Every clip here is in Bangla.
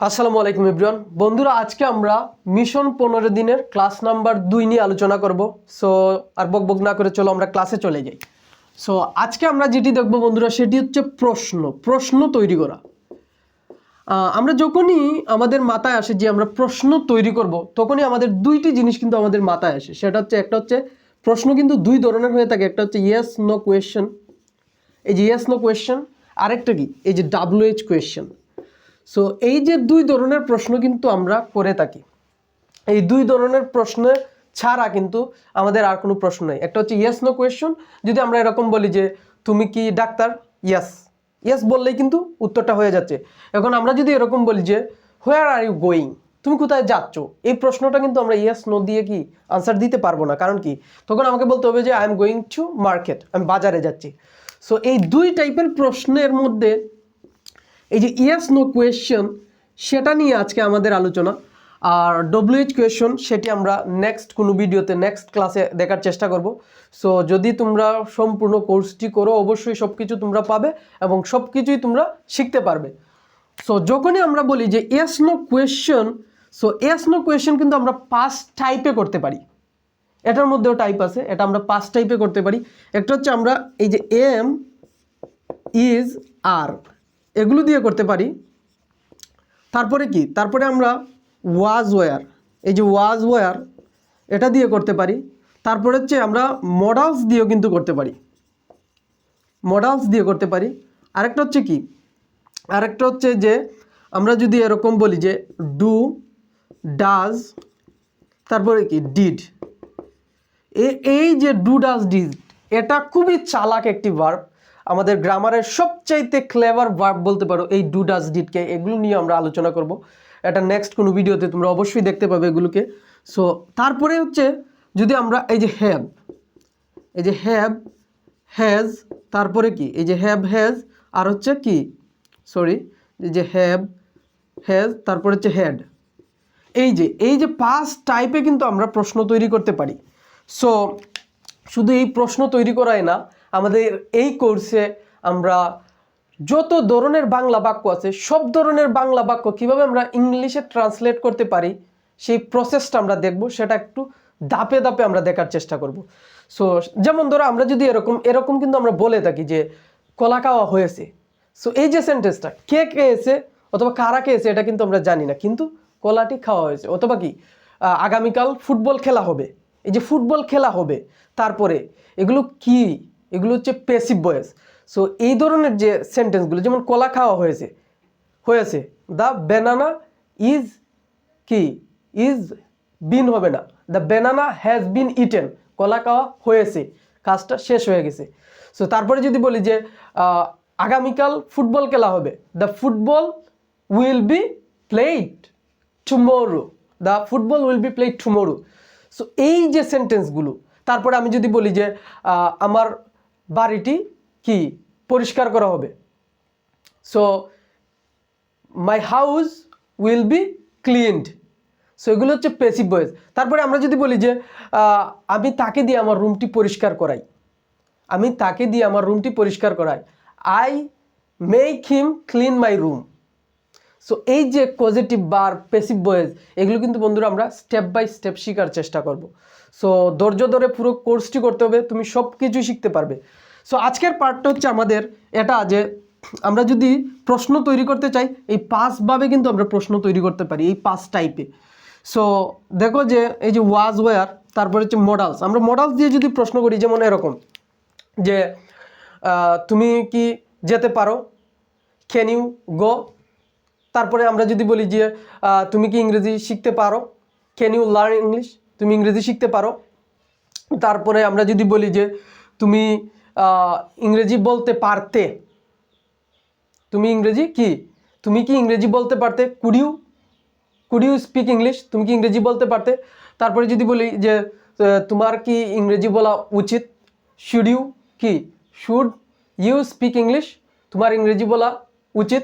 আসসালামু আলাইকুম ইব্রান বন্ধুরা, আজকে আমরা মিশন পনেরো দিনের ক্লাস নাম্বার দুই নিয়ে আলোচনা করব। সো আর বক বক না করে চলো আমরা ক্লাসে চলে যাই। সো আজকে আমরা যেটি দেখব বন্ধুরা, সেটি হচ্ছে প্রশ্ন প্রশ্ন তৈরি করা। আমরা যখনই আমাদের মাথায় আসে যে আমরা প্রশ্ন তৈরি করব, তখনই আমাদের দুইটি জিনিস কিন্তু আমাদের মাথায় আসে। সেটা হচ্ছে, একটা হচ্ছে, প্রশ্ন কিন্তু দুই ধরনের হয়ে থাকে। একটা হচ্ছে ইয়েস নো কোয়েশ্চেন এই যে ইয়েস নো কোয়েশ্চেন আরেকটা কি? এই যে ডাব্লিউএইচ কোয়েশ্চেন সো এই যে দুই ধরনের প্রশ্ন কিন্তু আমরা করে থাকি। এই দুই ধরনের প্রশ্ন ছাড়া কিন্তু আমাদের আর কোনো প্রশ্ন নেই। একটা হচ্ছে ইয়েস নো কোয়েশ্চন যদি আমরা এরকম বলি যে, তুমি কি ডাক্তার? ইয়াস ইয়েস বললেই কিন্তু উত্তরটা হয়ে যাচ্ছে। এখন আমরা যদি এরকম বলি যে হোয়ার আর ইউ গোয়িং তুমি কোথায় যাচ্ছ? এই প্রশ্নটা কিন্তু আমরা ইয়েস নো দিয়ে কি আনসার দিতে পারব না। কারণ কি? তখন আমাকে বলতে হবে যে I am going to market আমি বাজারে যাচ্ছি। সো এই দুই টাইপের প্রশ্নের মধ্যে এই যে ইয়েস নো কোয়েশ্চেন সেটা নিয়ে আজকে আমাদের আলোচনা। আর ডব্লিউএইচ কোয়েশ্চন সেটি আমরা নেক্সট কোনো ভিডিওতে নেক্সট ক্লাসে দেখার চেষ্টা করব। সো যদি তোমরা সম্পূর্ণ কোর্সটি করো, অবশ্যই সব কিছু তোমরা পাবে এবং সব কিছুই তোমরা শিখতে পারবে। সো যখনই আমরা বলি যে yes no question so yes no question কিন্তু আমরা পাঁচ টাইপে করতে পারি। এটার মধ্যেও টাইপ আছে, এটা আমরা পাঁচ টাইপে করতে পারি। একটা হচ্ছে আমরা এই যে এম ইজ আর এগুলো দিয়ে করতে পারি। তারপরে কি? তারপরে আমরা ওয়াজ ওয়ার এই যে ওয়াজ ওয়ার এটা দিয়ে করতে পারি। তারপরে হচ্ছে আমরা মডালস দিয়েও কিন্তু করতে পারি। মডালস দিয়ে করতে পারি। আরেকটা হচ্ছে কি? আরেকটা হচ্ছে যে আমরা যদি এরকম বলি যে ডু ডাজ তারপরে কি? ডিড এই যে ডু ডাজ ডিড এটা খুবই চালাক একটি ভার্ব আমাদের গ্রামারের সবচাইতে ক্লেভার ভার্ব বলতে পারো, এই ডু ডাজ ডিডকে এগুলো নিয়ে আমরা আলোচনা করব। এটা নেক্সট কোনো ভিডিওতে তোমরা অবশ্যই দেখতে পাবে এগুলোকে। সো তারপরে হচ্ছে যদি আমরা এই যে হ্যাভ এই যে হ্যাভ হ্যাজ তারপরে কি? এই যে হ্যাভ হ্যাজ আর হচ্ছে কি? সরি এই যে হ্যাভ হ্যাজ তারপরে হচ্ছে হ্যাড এই যে এই যে পাঁচ টাইপে কিন্তু আমরা প্রশ্ন তৈরি করতে পারি। সো শুধু এই প্রশ্ন তৈরি করাই না আমাদের এই কোর্সে আমরা যত ধরনের বাংলা বাক্য আছে, সব ধরনের বাংলা বাক্য কীভাবে আমরা ইংলিশে ট্রান্সলেট করতে পারি, সেই প্রসেসটা আমরা দেখব, সেটা একটু দাপে দাপে আমরা দেখার চেষ্টা করব। সো যেমন ধরো আমরা যদি এরকম এরকম কিন্তু আমরা বলে থাকি যে, কলা খাওয়া হয়েছে। সো এই যে সেন্টেন্সটা কে খেয়েছে অথবা কারা খেয়েছে এটা কিন্তু আমরা জানি না, কিন্তু কলাটি খাওয়া হয়েছে। অথবা কি আগামীকাল ফুটবল খেলা হবে। এই যে ফুটবল খেলা হবে, তারপরে এগুলো কি? এগুলো হচ্ছে পেসিভ বয়েস সো এই ধরনের যে সেন্টেন্সগুলো যেমন কলা খাওয়া হয়েছে হয়েছে দ্য ব্যানানা ইজ কি? ইজ বিন হবে না। The banana has been eaten কলা খাওয়া হয়েছে। কাজটা শেষ হয়ে গেছে। সো তারপরে যদি বলি যে আগামীকাল ফুটবল খেলা হবে। The football will be played tomorrow the football will be played tomorrow so এই যে সেন্টেন্সগুলো তারপরে আমি যদি বলি যে আমার বাড়িটি কি? পরিষ্কার করা হবে। So my house will be cleaned so এগুলো হচ্ছে পেসিভ ভয়েস তারপরে আমরা যদি বলি যে আমি তাকে দিয়ে আমার রুমটি পরিষ্কার করাই। আমি তাকে দিয়ে আমার রুমটি পরিষ্কার করাই। I make him clean my room so এই যে পজিটিভ বার পেসিভ বয়েজ এগুলো কিন্তু বন্ধুরা আমরা স্টেপ বাই স্টেপ শেখার চেষ্টা করব। সো ধৈর্য ধরে পুরো কোর্সটি করতে হবে, তুমি সব কিছু শিখতে পারবে। সো আজকের পার্টটা হচ্ছে আমাদের এটা যে আমরা যদি প্রশ্ন তৈরি করতে চাই, এই পাঁচভাবে কিন্তু আমরা প্রশ্ন তৈরি করতে পারি, এই পাঁচ টাইপে সো দেখো যে এই যে ওয়াজ ওয়ার তারপরে হচ্ছে মডালস আমরা মডালস দিয়ে যদি প্রশ্ন করি, যেমন এরকম যে তুমি কি যেতে পারো? ক্যান ইউ গো তারপরে আমরা যদি বলি যে তুমি কি ইংরেজি শিখতে পারো? ক্যান ইউ লার্ন ইংলিশ তুমি ইংরেজি শিখতে পারো? তারপরে আমরা যদি বলি যে, তুমি ইংরেজি বলতে পারতে। তুমি ইংরেজি কি? তুমি কি ইংরেজি বলতে পারতে? Could you could you speak English তুমি কি ইংরেজি বলতে পারতে? তারপরে যদি বলি যে তোমার কি ইংরেজি বলা উচিত? শুড ইউ কি? শুড ইউ স্পিক ইংলিশ তোমার ইংরেজি বলা উচিত?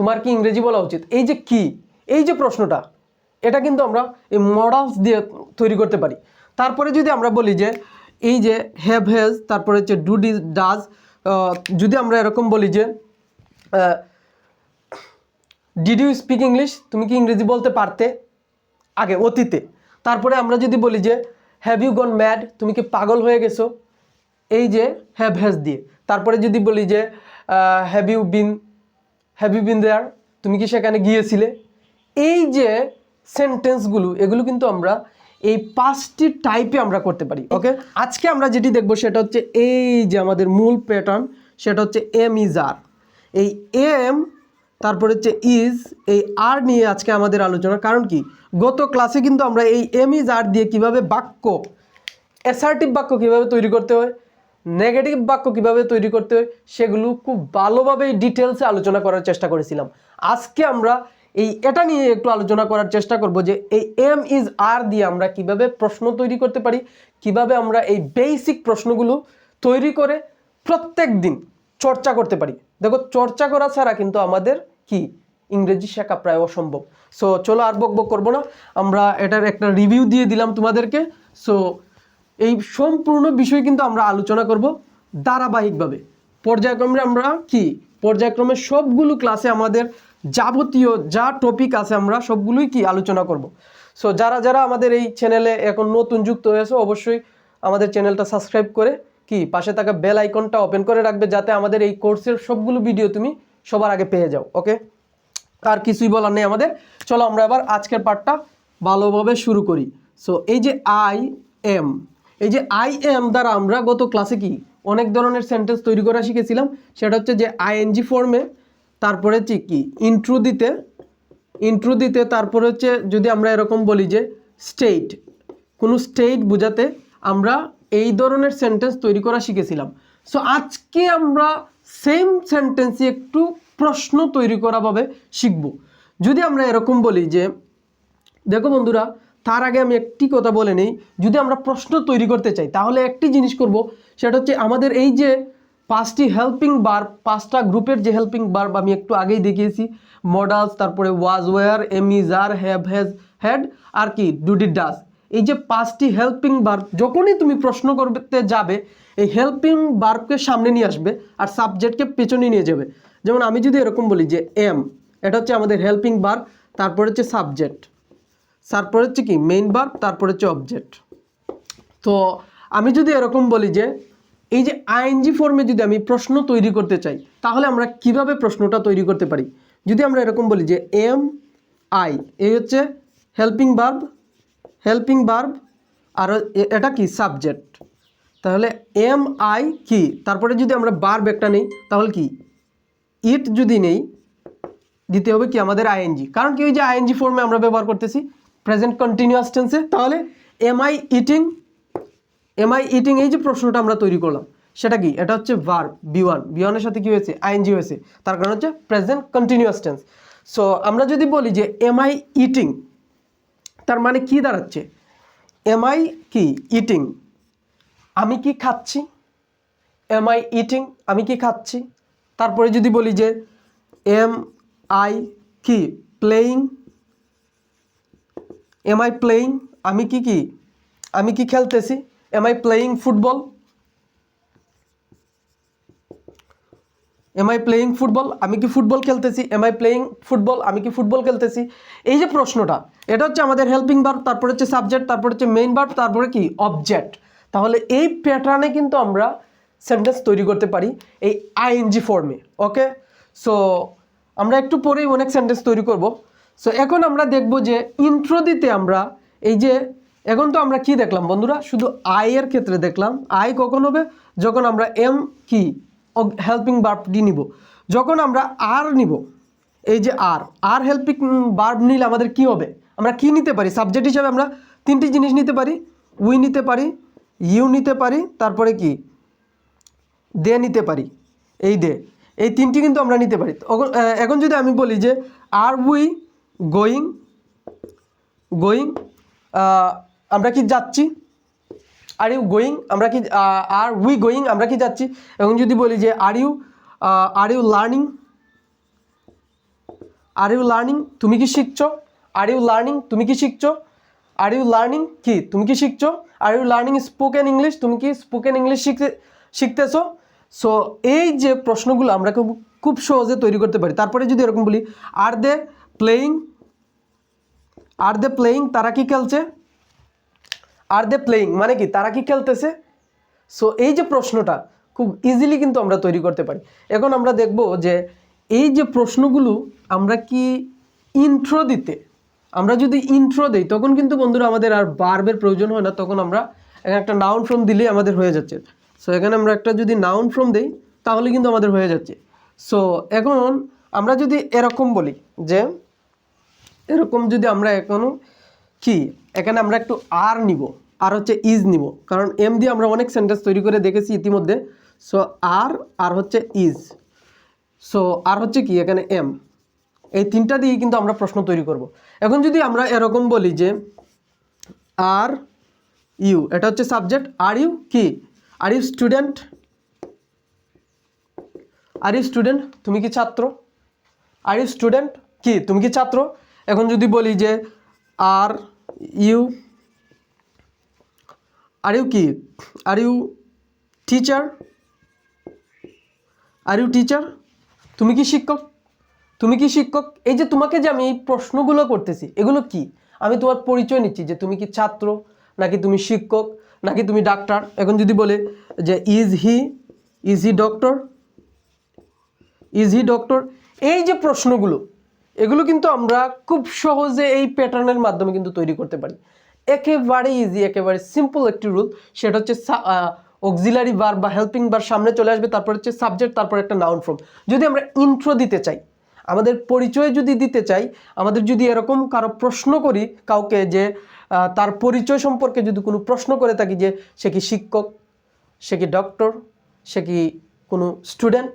তোমার কি ইংরেজি বলা উচিত? এই যে কি? এই যে প্রশ্নটা, এটা কিন্তু আমরা এই মডালস দিয়ে তৈরি করতে পারি। তারপরে যদি আমরা বলি যে, এই যে হ্যাভ হ্যাজ তারপরে হচ্ছে ডু ডি ডাজ যদি আমরা এরকম বলি যে ডিড ইউ স্পিক ইংলিশ তুমি কি ইংরেজি বলতে পারতে? আগে, অতীতে। তারপরে আমরা যদি বলি যে হ্যাভ ইউ গন ম্যাড তুমি কি পাগল হয়ে গেছো? এই যে হ্যাভ হ্যাজ দিয়ে। তারপরে যদি বলি যে have you been have you been there তুমি কি সেখানে গিয়েছিলে? এই যে সেন্টেন্সগুলো এগুলো কিন্তু আমরা এই পাঁচটি টাইপে আমরা করতে পারি ওকে আজকে আমরা যেটি দেখব সেটা হচ্ছে এই যে আমাদের মূল প্যাটার্ন সেটা হচ্ছে এম ইজ আর এই এম তারপরে হচ্ছে ইজ এই আর নিয়ে আজকে আমাদের আলোচনা, কারণ কি? গত ক্লাসে কিন্তু আমরা এই এম ইজ আর দিয়ে কীভাবে বাক্য অ্যাসার্টিভ বাক্য কীভাবে তৈরি করতে হয়? নেগেটিভ বাক্য কীভাবে তৈরি করতে হয়, সেগুলো খুব ভালোভাবে ডিটেলসে আলোচনা করার চেষ্টা করেছিলাম। আজকে আমরা এই এটা নিয়ে একটু আলোচনা করার চেষ্টা করব যে এই এম ইজ আর দিয়ে আমরা কীভাবে প্রশ্ন তৈরি করতে পারি, কীভাবে আমরা এই বেসিক প্রশ্নগুলো তৈরি করে প্রত্যেক দিন চর্চা করতে পারি। দেখো, চর্চা করা ছাড়া কিন্তু আমাদের কি? ইংরেজি শেখা প্রায় অসম্ভব। সো চলো আর বক বক করব না। আমরা এটার একটা রিভিউ দিয়ে দিলাম তোমাদেরকে। সো এই সম্পূর্ণ বিষয় কিন্তু আমরা আলোচনা করব ধারাবাহিকভাবে। পর্যায়ক্রমে আমরা কি? পর্যায়ক্রমে সবগুলো ক্লাসে আমাদের যাবতীয় যা টপিক আছে আমরা সবগুলোই কি আলোচনা করব। সো যারা যারা আমাদের এই চ্যানেলে এখন নতুন যুক্ত হয়েছে অবশ্যই আমাদের চ্যানেলটা সাবস্ক্রাইব করে কি, পাশে থাকা বেল আইকনটা ওপেন করে রাখবে যাতে আমাদের এই কোর্সের সবগুলো ভিডিও তুমি সবার আগে পেয়ে যাও ওকে আর কিছুই বলার নেই আমাদের। চলো আমরা এবার আজকের পার্টটা ভালোভাবে শুরু করি। সো এই যে আই এম এই যে আই এম দ্বারা আমরা গত ক্লাসে কি অনেক ধরনের সেন্টেন্স তৈরি করা শিখেছিলাম, সেটা হচ্ছে যে আইএনজি ফর্মে তারপরে হচ্ছে কি ইন্ট্রু দিতে ইন্ট্রু দিতে তারপরে হচ্ছে যদি আমরা এরকম বলি যে স্টেট কোনো স্টেট বোঝাতে আমরা এই ধরনের সেন্টেন্স তৈরি করা শিখেছিলাম। সো আজকে আমরা সেম সেন্টেন্সই একটু প্রশ্ন তৈরি করাভাবে শিখব। যদি আমরা এরকম বলি যে, দেখো বন্ধুরা তার আগে আমি একটি কথা বলে নেই। যদি আমরা প্রশ্ন তৈরি করতে চাই, তাহলে একটি জিনিস করব, সেটা হচ্ছে আমাদের এই যে পাঁচটি হেল্পিং বার পাঁচটা গ্রুপের যে হেল্পিং বার আমি একটু আগেই দেখিয়েছি মডালস তারপরে was were am is are have has had আর কি ডুডি ডাস এই যে পাঁচটি হেল্পিং বার যখনই তুমি প্রশ্ন করতে যাবে, এই হেল্পিং বার্বকে সামনে নিয়ে আসবে আর সাবজেক্টকে পেছনে নিয়ে যাবে। যেমন আমি যদি এরকম বলি যে এম এটা হচ্ছে আমাদের হেল্পিং বার তারপরে হচ্ছে সাবজেক্ট তারপরে হচ্ছে কি মেইন বার্ব তারপরে হচ্ছে অবজেক্ট তো আমি যদি এরকম বলি যে, এই যে আইএনজি ফর্মে যদি আমি প্রশ্ন তৈরি করতে চাই, তাহলে আমরা কীভাবে প্রশ্নটা তৈরি করতে পারি? যদি আমরা এরকম বলি যে এম আই এই হচ্ছে হেল্পিং বার্ব হেল্পিং বার্ব আর এটা কি সাবজেক্ট তাহলে এম আই কি? তারপরে যদি আমরা বার্ব একটা নেই, তাহলে কি? ইট যদি নেই, দিতে হবে কি আমাদের আইএনজি কারণ কি ওই যে আইএনজি ফর্মে আমরা ব্যবহার করতেছি প্রেজেন্ট কন্টিনিউয়াস টেন্সে তাহলে am I eating am I eating এই যে প্রশ্নটা আমরা তৈরি করলাম, সেটা কি? এটা হচ্ছে ভার বি ওয়ান বি ওয়ানের সাথে কী হয়েছে? আইএনজি হয়েছে। তার কারণ হচ্ছে প্রেজেন্ট কন্টিনিউয়াস টেন্স সো আমরা যদি বলি যে এম আই ইটিং তার মানে কি দাঁড়াচ্ছে? এম আই কি? ইটিং আমি কি খাচ্ছি? এম আই ইটিং আমি কি খাচ্ছি? তারপরে যদি বলি যে এম আই কি? প্লেয়িং এম আই প্লেয়িং আমি কি কি? আমি কি খেলতেছি? Am I playing football am I playing football আমি কি ফুটবল খেলতেছি? এম আই প্লেয়িং ফুটবল আমি কি ফুটবল খেলতেছি? এই যে প্রশ্নটা, এটা হচ্ছে আমাদের হেল্পিং ভার্ব তারপরে হচ্ছে সাবজেক্ট তারপরে হচ্ছে মেইন ভার্ব তারপরে কি? অবজেক্ট তাহলে এই প্যাটার্নে কিন্তু আমরা সেন্টেন্স তৈরি করতে পারি এই আইএনজি ফর্মে ওকে সো আমরা একটু পরেই অনেক সেন্টেন্স তৈরি করব। সো এখন আমরা দেখব যে ইন্ট্রো দিতে আমরা এই যে, এখন তো আমরা কি দেখলাম বন্ধুরা? শুধু আই এর ক্ষেত্রে দেখলাম। আই কখন হবে? যখন আমরা এম কি? হেল্পিং বার্বটি নিব। যখন আমরা আর নিব, এই যে আর আর হেল্পিং বার্ব নিলে আমাদের কি হবে? আমরা কি নিতে পারি? সাবজেক্ট হিসাবে আমরা তিনটি জিনিস নিতে পারি। উই নিতে পারি ইউ নিতে পারি, তারপরে কি? দে নিতে পারি। এই দে এই তিনটি কিন্তু আমরা নিতে পারি। এখন যদি আমি বলি যে আর উই গোয়িং গোয়িং আমরা কি যাচ্ছি? আর ইউ গোয়িং আমরা কি আর উই গোয়িং আমরা কি যাচ্ছি? এবং যদি বলি যে are you are you learning are you learning তুমি কি শিখছো? আর ইউ লার্নিং তুমি কি শিখছো? আর ইউ লার্নিং কি? তুমি কি শিখছো? Are you learning spoken English তুমি কি স্পোকেন ইংলিশ শিখতে, শিখতেছো? সো এই যে প্রশ্নগুলো আমরা খুব সহজে তৈরি করতে পারি। তারপরে যদি এরকম বলি আর দে প্লেয়িং আর দে প্লেয়িং তারা কি খেলছে? আর দে প্লেয়িং মানে কি? তারা কি খেলতেছে? সো এই যে প্রশ্নটা খুব ইজিলি কিন্তু আমরা তৈরি করতে পারি। এখন আমরা দেখব যে এই যে প্রশ্নগুলো আমরা কি ইন্ট্রো দিতে? আমরা যদি ইন্ট্রো দিই, তখন কিন্তু বন্ধুরা আমাদের আর বার্বের প্রয়োজন হয় না। তখন আমরা এখানে একটা নাউন ফ্রম দিলেই আমাদের হয়ে যাচ্ছে। সো এখানে আমরা একটা যদি নাউন ফ্রম দিই, তাহলে কিন্তু আমাদের হয়ে যাচ্ছে। সো এখন আমরা যদি এরকম বলি যে এরকম যদি আমরা এখনও কি, এখানে আমরা একটু আর নিব আর হচ্ছে ইজ নিব, কারণ এম দিয়ে আমরা অনেক সেন্টেন্স তৈরি করে দেখেছি ইতিমধ্যে সো আর আর হচ্ছে ইজ সো আর হচ্ছে কি, এখানে এম এই তিনটা দিয়েই কিন্তু আমরা প্রশ্ন তৈরি করব। এখন যদি আমরা এরকম বলি যে আর ইউ এটা হচ্ছে সাবজেক্ট আর ইউ কি? Are you student are you student তুমি কি ছাত্র? আর ইউ স্টুডেন্ট কি, তুমি কি ছাত্র? এখন যদি বলি যে আর ইউ আর ইউ কি? Are you teacher? Are you teacher? তুমি কি শিক্ষক? তুমি কি শিক্ষক? এই যে তোমাকে যে আমি এই প্রশ্নগুলো করতেছি, এগুলো কি? আমি তোমার পরিচয় নিচ্ছি যে তুমি কি ছাত্র, নাকি তুমি শিক্ষক, নাকি তুমি ডাক্তার? এখন যদি বলে যে is he is he doctor is he doctor এই যে প্রশ্নগুলো এগুলো কিন্তু আমরা খুব সহজে এই প্যাটার্নের মাধ্যমে কিন্তু তৈরি করতে পারি। একেবারে ইজি একেবারে সিম্পল একটি রুল সেটা হচ্ছে অক্সিলারি বার বা হেল্পিং বার সামনে চলে আসবে, তারপর হচ্ছে সাবজেক্ট তারপর একটা নাউন ফ্রম যদি আমরা ইন্ট্রো দিতে চাই, আমাদের পরিচয় যদি দিতে চাই, আমাদের যদি এরকম কারও প্রশ্ন করি কাউকে যে তার পরিচয় সম্পর্কে যদি কোনো প্রশ্ন করে থাকি যে, সে কি শিক্ষক, সে কি ডক্টর সে কি কোনো স্টুডেন্ট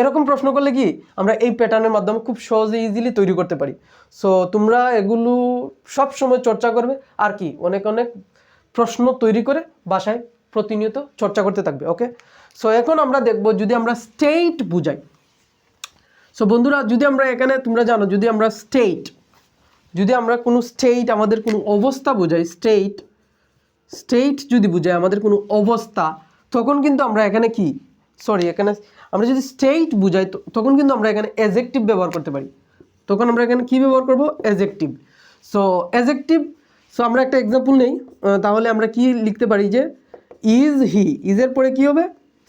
এরকম প্রশ্ন করলে কি আমরা এই প্যাটার্নের মাধ্যমে খুব সহজে ইজিলি তৈরি করতে পারি। সো তোমরা এগুলো সব সময় চর্চা করবে। আর কি, অনেক অনেক প্রশ্ন তৈরি করে বাসায় প্রতিনিয়ত চর্চা করতে থাকবে ওকে সো এখন আমরা দেখব যদি আমরা স্টেট বুঝাই। সো বন্ধুরা, যদি আমরা এখানে, তোমরা জানো, যদি আমরা স্টেট যদি আমরা কোনো স্টেট আমাদের কোনো অবস্থা বোঝাই স্টেট স্টেট যদি বুঝাই আমাদের কোনো অবস্থা, তখন কিন্তু আমরা এখানে কি? সরি এখানে আমরা যদি স্টেট বুঝাই তখন কিন্তু আমরা এখানে এজেক্টিভ ব্যবহার করতে পারি। তখন আমরা এখানে কি ব্যবহার করব? এজেক্টিভ সো এজেক্টিভ সো আমরা একটা এক্সাম্পল নেই। তাহলে আমরা কি লিখতে পারি যে ইজ হি ইজের পরে কি হবে?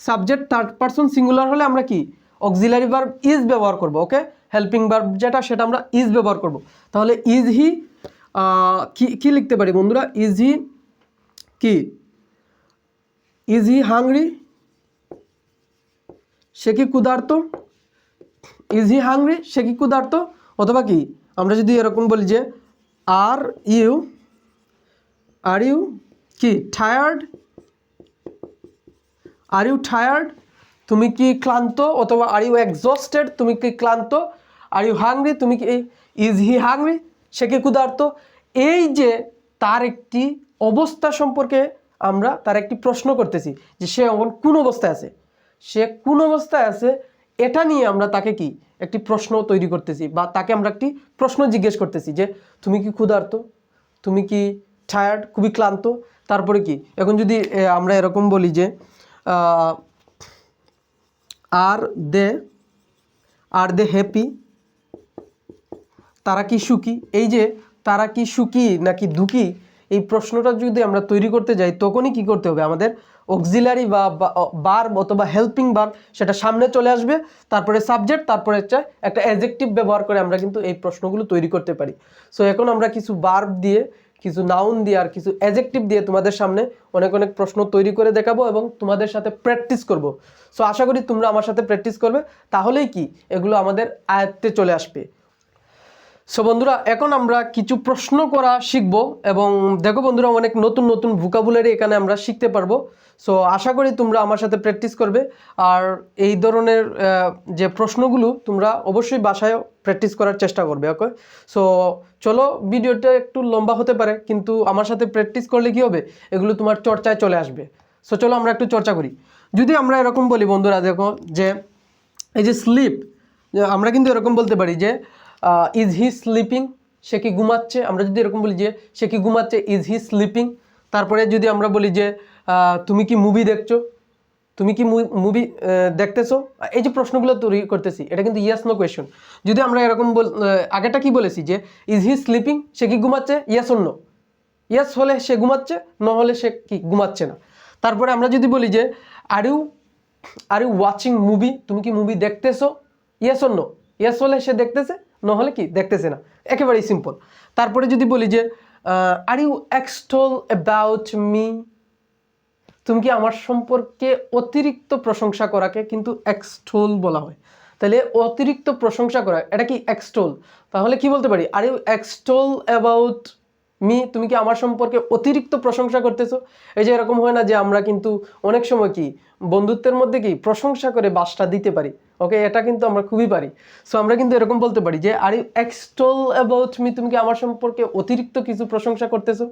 সাবজেক্ট থার্ড পারসন সিঙ্গুলার হলে আমরা কি? অক্সিলারি ভার্ব ইজ ব্যবহার করব ওকে হেল্পিং ভার্ব যেটা, সেটা আমরা ইজ ব্যবহার করব। তাহলে ইজ হি কি কি লিখতে পারি বন্ধুরা? ইজ হি কি? ইজ হি হাংরি সে কি ক্ষুধার্ত? ইজ হি হাংরি সে কি ক্ষুধার্ত? অথবা কি? আমরা যদি এরকম বলি যে আর ইউ আর ইউ কি? টায়ার্ড আর ইউ টায়ার্ড তুমি কি ক্লান্ত? অথবা আর ইউ এক্সস্টেড তুমি কি ক্লান্ত? আর ইউ হাংরি তুমি কি ইজ হি হাংরি সে কি ক্ষুধার্ত? এই যে তার একটি অবস্থা সম্পর্কে আমরা তার একটি প্রশ্ন করতেছি যে সে এখন কোন অবস্থায় আছে? সে কোন অবস্থায় আছে, এটা নিয়ে আমরা তাকে কি একটি প্রশ্ন তৈরি করতেছি বা তাকে আমরা একটি প্রশ্ন জিজ্ঞেস করতেছি যে, তুমি কি ক্ষুধার্ত? তুমি কি টায়ার্ড খুবই ক্লান্ত? তারপরে কি? এখন যদি আমরা এরকম বলি যে আর দে আর দে হ্যাপি? তারা কি সুখী? এই যে, তারা কি সুখী নাকি দুঃখী? এই প্রশ্নটা যদি আমরা তৈরি করতে যাই, তখনই কি করতে হবে? আমাদের অক্সিলারি বা বার অথবা হেল্পিং বার সেটা সামনে চলে আসবে। তারপরে সাবজেক্ট তারপরে হচ্ছে একটা অ্যাজেক্টিভ ব্যবহার করে আমরা কিন্তু এই প্রশ্নগুলো তৈরি করতে পারি। সো এখন আমরা কিছু বার্ব দিয়ে, কিছু নাউন দিয়ে আর কিছু অ্যাজেক্টিভ দিয়ে তোমাদের সামনে অনেক অনেক প্রশ্ন তৈরি করে দেখাবো এবং তোমাদের সাথে প্র্যাকটিস করব। সো আশা করি তোমরা আমার সাথে প্র্যাকটিস করবে। তাহলেই কি? এগুলো আমাদের আয়ত্তে চলে আসবে। সো বন্ধুরা, এখন আমরা কিছু প্রশ্ন করা শিখব এবং দেখো বন্ধুরা, অনেক নতুন নতুন ভোকাবুলারি এখানে আমরা শিখতে পারব। সো আশা করি তোমরা আমার সাথে প্র্যাকটিস করবে। আর এই ধরনের যে প্রশ্নগুলো তোমরা অবশ্যই বাসায় প্র্যাকটিস করার চেষ্টা করবে ওকে সো চলো, ভিডিওটা একটু লম্বা হতে পারে, কিন্তু আমার সাথে প্র্যাকটিস করলে কি হবে? এগুলো তোমার চর্চায় চলে আসবে। সো চলো, আমরা একটু চর্চা করি। যদি আমরা এরকম বলি বন্ধুরা, দেখো, যে এই যে স্লিপ আমরা কিন্তু এরকম বলতে পারি যে ইজ হি স্লিপিং সে কি ঘুমাচ্ছে? আমরা যদি এরকম বলি যে, সে কি ঘুমাচ্ছে? ইজ হি স্লিপিং তারপরে যদি আমরা বলি যে তুমি কি মুভি দেখছ? তুমি কি মুভি দেখতেছো? এই যে প্রশ্নগুলো তৈরি করতেছি, এটা কিন্তু ইয়েস নো কোয়েশন যদি আমরা এরকম বল আগেটা কি বলেছি যে ইজ হি স্লিপিং সে কি ঘুমাচ্ছে? ইয়েস অন্য ইয়েস হলে সে ঘুমাচ্ছে ন হলে সে কি ঘুমাচ্ছে না? তারপরে আমরা যদি বলি যে are you are you watching movie তুমি কি মুভি দেখতেছো? ইয়েস অন্য ইয়েস হলে সে দেখতেছে ন হলে কি? দেখতেছে না। একেবারেই সিম্পল তারপরে যদি বলি যে are you extol about me তুমি কি আমার সম্পর্কে অতিরিক্ত প্রশংসা করাকে কিন্তু এক্সটোল বলা হয়। তাহলে অতিরিক্ত প্রশংসা করা, এটা কি এক্সটোল? তাহলে কি বলতে পারি? Are you extol about me, তুমি কি আমার সম্পর্কে অতিরিক্ত প্রশংসা করতেছো? এই যে এরকম হয় না যে আমরা কিন্তু অনেক সময় কি বন্ধুত্বের মধ্যে কি প্রশংসা করে বাসটা দিতে পারি, ওকে? এটা কিন্তু আমরা খুবই পারি। সো আমরা কিন্তু এরকম বলতে পারি যে, are you extol about me, তুমি কি আমার সম্পর্কে অতিরিক্ত কিছু প্রশংসা করতেছো?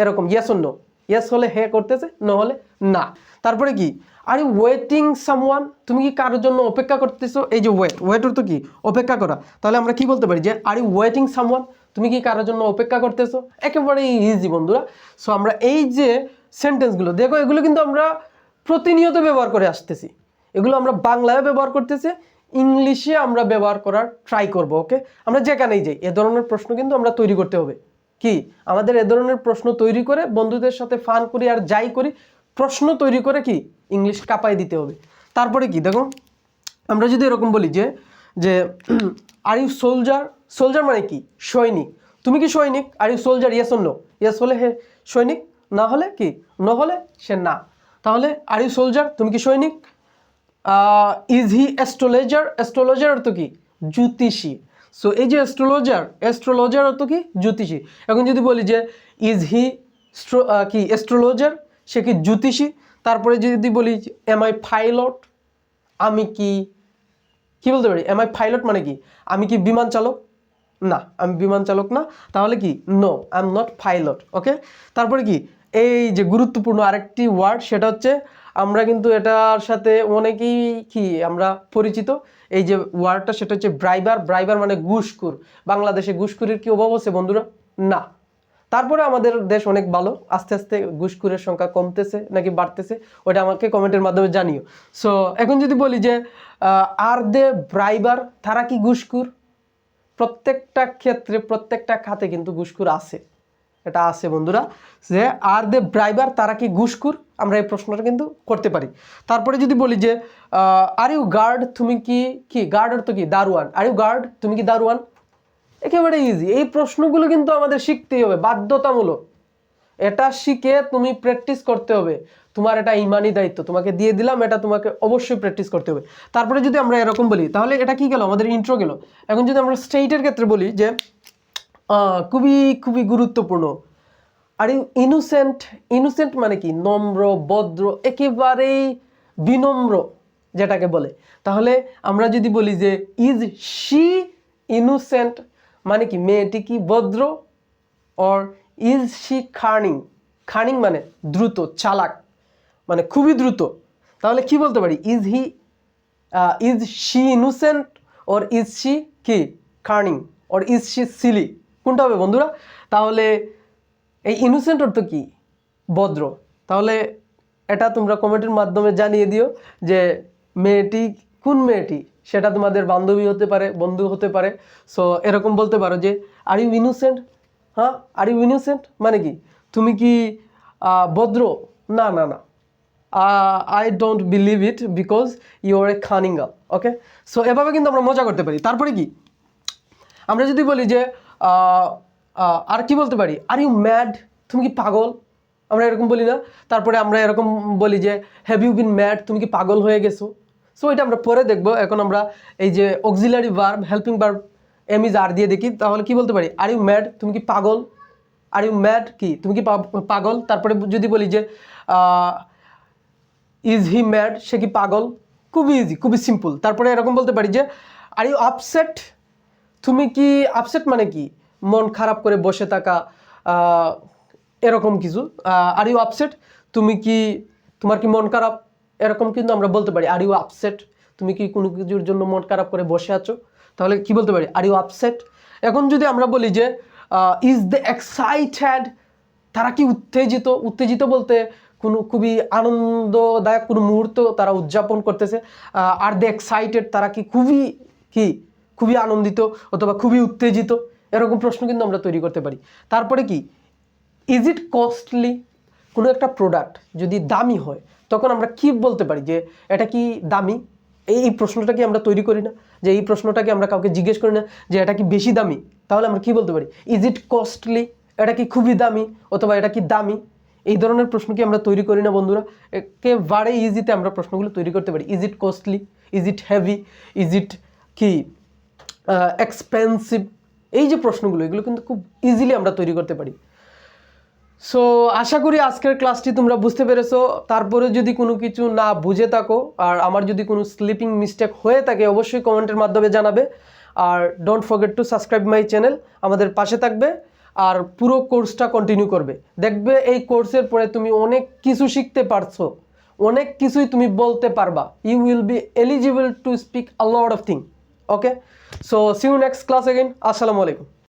এরকম ইয়েস নো ইয়েস হলে হে করতেছে ন হলে না। তারপরে কি? আর ওয়েটিং সামওয়ান তুমি কি কারোর জন্য অপেক্ষা করতেছো? এই যে ওয়েট ওয়েটর তো কি? অপেক্ষা করা। তাহলে আমরা কি বলতে পারি যে আর ওয়েটিং সামওয়ান তুমি কি কারোর জন্য অপেক্ষা করতেছো? একেবারেই ইজি বন্ধুরা। সো আমরা এই যে সেন্টেন্সগুলো দেখো এগুলো কিন্তু আমরা প্রতিনিয়ত ব্যবহার করে আসতেছি। এগুলো আমরা বাংলায় ব্যবহার করতেছি, ইংলিশে আমরা ব্যবহার করার ট্রাই করব ওকে আমরা যেখানেই যাই, এ ধরনের প্রশ্ন কিন্তু আমরা তৈরি করতে হবে। কি? আমাদের এ ধরনের প্রশ্ন তৈরি করে, বন্ধুদের সাথে ফান করি আর যাই করি, প্রশ্ন তৈরি করে কি? ইংলিশ কাপাই দিতে হবে। তারপরে কি? দেখো, আমরা যদি এরকম বলি যে যে আর ইউ সোলজার সোলজার মানে কি? সৈনিক। তুমি কি সৈনিক? আর ইউ সোলজার ইয়েস অন্য ইয়েস হলে হে, সৈনিক। না হলে কি? ন হলে সে না। তাহলে আর ইউ সোলজার তুমি কি সৈনিক? ইজ হি অ্যাস্ট্রোলজার অ্যাস্ট্রোলজার অর্থ কি? জ্যোতিষী। সো এই যে অ্যাস্ট্রোলজার অ্যাস্ট্রোলজার অর্থ কি? জ্যোতিষী। এখন যদি বলি যে ইজ হি কি অ্যাস্ট্রোলজার সে কি জ্যোতিষী? তারপরে যদি বলি এম আই পাইলট আমি কি কি বলতে পারি? এম আই পাইলট মানে কি? আমি কি বিমান চালক? না, আমি বিমান চালক না। তাহলে কি? No I am not pilot okay তারপরে কি? এই যে গুরুত্বপূর্ণ আরেকটি ওয়ার্ড সেটা হচ্ছে আমরা কিন্তু এটার সাথে অনেকেই কি, আমরা পরিচিত। এই যে ওয়ার্ডটা সেটা হচ্ছে ব্রাইবার ব্রাইবার মানে ঘুষখুর। বাংলাদেশে ঘুষখুরির কি অভাব আছে বন্ধুরা? না। তারপরে আমাদের দেশ অনেক ভালো, আস্তে আস্তে ঘুষখুরের সংখ্যা কমতেছে নাকি বাড়তেছে ওটা আমাকে কমেন্টের মাধ্যমে জানিও। সো এখন যদি বলি যে আর দে ব্রাইবার, তারা কি ঘুষখুর? প্রত্যেকটা ক্ষেত্রে, প্রত্যেকটা খাতে কিন্তু ঘুষখুর আছে। এটা আছে বন্ধুরা, যে আর দে ড্রাইভার তারা কি ঘুষখুর? আমরা এই প্রশ্নটা কিন্তু করতে পারি। তারপরে যদি বলি যে আর ইউ গার্ড তুমি কি কি? গার্ড অর্থ কি? দারোয়ান। আর ইউ গার্ড তুমি কি দারোয়ান? একেবারে ইজি এই প্রশ্নগুলো কিন্তু আমাদের শিখতেই হবে, বাধ্যতামূলক। এটা শিখে তুমি প্র্যাকটিস করতে হবে। তোমার এটা ইমানি দায়িত্ব। তোমাকে দিয়ে দিলাম, এটা তোমাকে অবশ্যই প্র্যাকটিস করতে হবে। তারপরে যদি আমরা এরকম বলি, তাহলে এটা কি গেল? আমাদের ইন্ট্রো গেল। এখন যদি আমরা স্টেটের ক্ষেত্রে বলি যে খুবই খুবই গুরুত্বপূর্ণ। আর ইনোসেন্ট ইনোসেন্ট মানে কি? নম্র, ভদ্র, একেবারেই বিনম্র যেটাকে বলে। তাহলে আমরা যদি বলি যে ইজ শি ইনোসেন্ট মানে কি? মেয়েটি কি ভদ্র? অর ইজ শি খার্নিং খার্নিং মানে দ্রুত, চালাক মানে খুবই দ্রুত। তাহলে কি বলতে পারি? Is he is she innocent or is she কি? কার্নিং অর ইজ শি সিলি কোনটা হবে বন্ধুরা? তাহলে এই ইনোসেন্ট অর্থ কি? ভদ্র। তাহলে এটা তোমরা কমেন্টের মাধ্যমে জানিয়ে দিও যে মেয়েটি কোন মেয়েটি? সেটা তোমাদের বান্ধবী হতে পারে, বন্ধু হতে পারে। সো এরকম বলতে পারো যে আর ইউ ইনোসেন্ট হ্যাঁ? আর ইউ ইনোসেন্ট মানে কি? তুমি কি ভদ্র? না না না। I don't believe it because you are a cunning girl okay so এভাবে কিন্তু আমরা মজা করতে পারি। তারপরে কি? আমরা যদি বলি যে আর কি বলতে পারি? আর ইউ ম্যাড তুমি কি পাগল? আমরা এরকম বলি না। তারপরে আমরা এরকম বলি যে হ্যাভ ইউ বিন ম্যাড তুমি কি পাগল হয়ে গেছো? সো এটা আমরা পরে দেখব। এখন আমরা এই যে auxiliary verb helping verb am is are দিয়ে দেখি। তাহলে কি বলতে পারি? আর ইউ ম্যাড তুমি কি পাগল? আর ইউ ম্যাড কি? তুমি কি পাগল? তারপরে যদি বলি যে ইজ হি ম্যাড সে কি পাগল? খুবই ইজি খুবই সিম্পল তারপরে এরকম বলতে পারি যে আর ইউ আপসেট তুমি কি আপসেট মানে কি? মন খারাপ করে বসে থাকা এরকম কিছু? আর ইউ আপসেট তুমি কি, তোমার কি মন খারাপ? এরকম কিন্তু আমরা বলতে পারি। আর ইউ আপসেট তুমি কি কোনো কিছুর জন্য মন খারাপ করে বসে আছো? তাহলে কি বলতে পারি? আর ইউ আপসেট এখন যদি আমরা বলি যে ইজ দ্য এক্সাইটেড তারা কি উত্তেজিত? উত্তেজিত বলতে কোনো খুবই আনন্দদায়ক কোনো মুহূর্ত তারা উদযাপন করতেছে। আর দে এক্সাইটেড তারা কি খুবই কি খুবই আনন্দিত অথবা খুবই উত্তেজিত, এরকম প্রশ্ন কিন্তু আমরা তৈরি করতে পারি। তারপরে কি ইজ ইট কস্টলি কোনো একটা প্রোডাক্ট যদি দামি হয়, তখন আমরা কি বলতে পারি যে এটা কি দামি? এই এই প্রশ্নটা কি আমরা তৈরি করি না, যে এই প্রশ্নটাকে আমরা কাউকে জিজ্ঞেস করি না, যে এটা কি বেশি দামি? তাহলে আমরা কি বলতে পারি? ইজ ইট কস্টলি এটা কি খুবই দামি? অথবা এটা কি দামি? এই ধরনের প্রশ্ন কি আমরা তৈরি করি না বন্ধুরা। একেবারে ইজিতে আমরা প্রশ্নগুলো তৈরি করতে পারি। Is it costly is it heavy is it কি এক্সপেন্সিভ এই যে প্রশ্নগুলো, এগুলো কিন্তু খুব ইজিলি আমরা তৈরি করতে পারি। সো আশা করি আজকের ক্লাসটি তোমরা বুঝতে পেরেছ। তারপরে যদি কোনো কিছু না বুঝে থাকো, আর আমার যদি কোনো স্লিপিং মিস্টেক হয়ে থাকে, অবশ্যই কমেন্টের মাধ্যমে জানাবে। আর don't forget to subscribe my channel আমাদের পাশে থাকবে। আর পুরো কোর্সটা কন্টিনিউ করবে। দেখবে এই কোর্সের পরে তুমি অনেক কিছু শিখতে পারছ। অনেক কিছুই তুমি বলতে পারবা। You will be eligible to speak a lot of thing okay so see you next class again আসসালামু আলাইকুম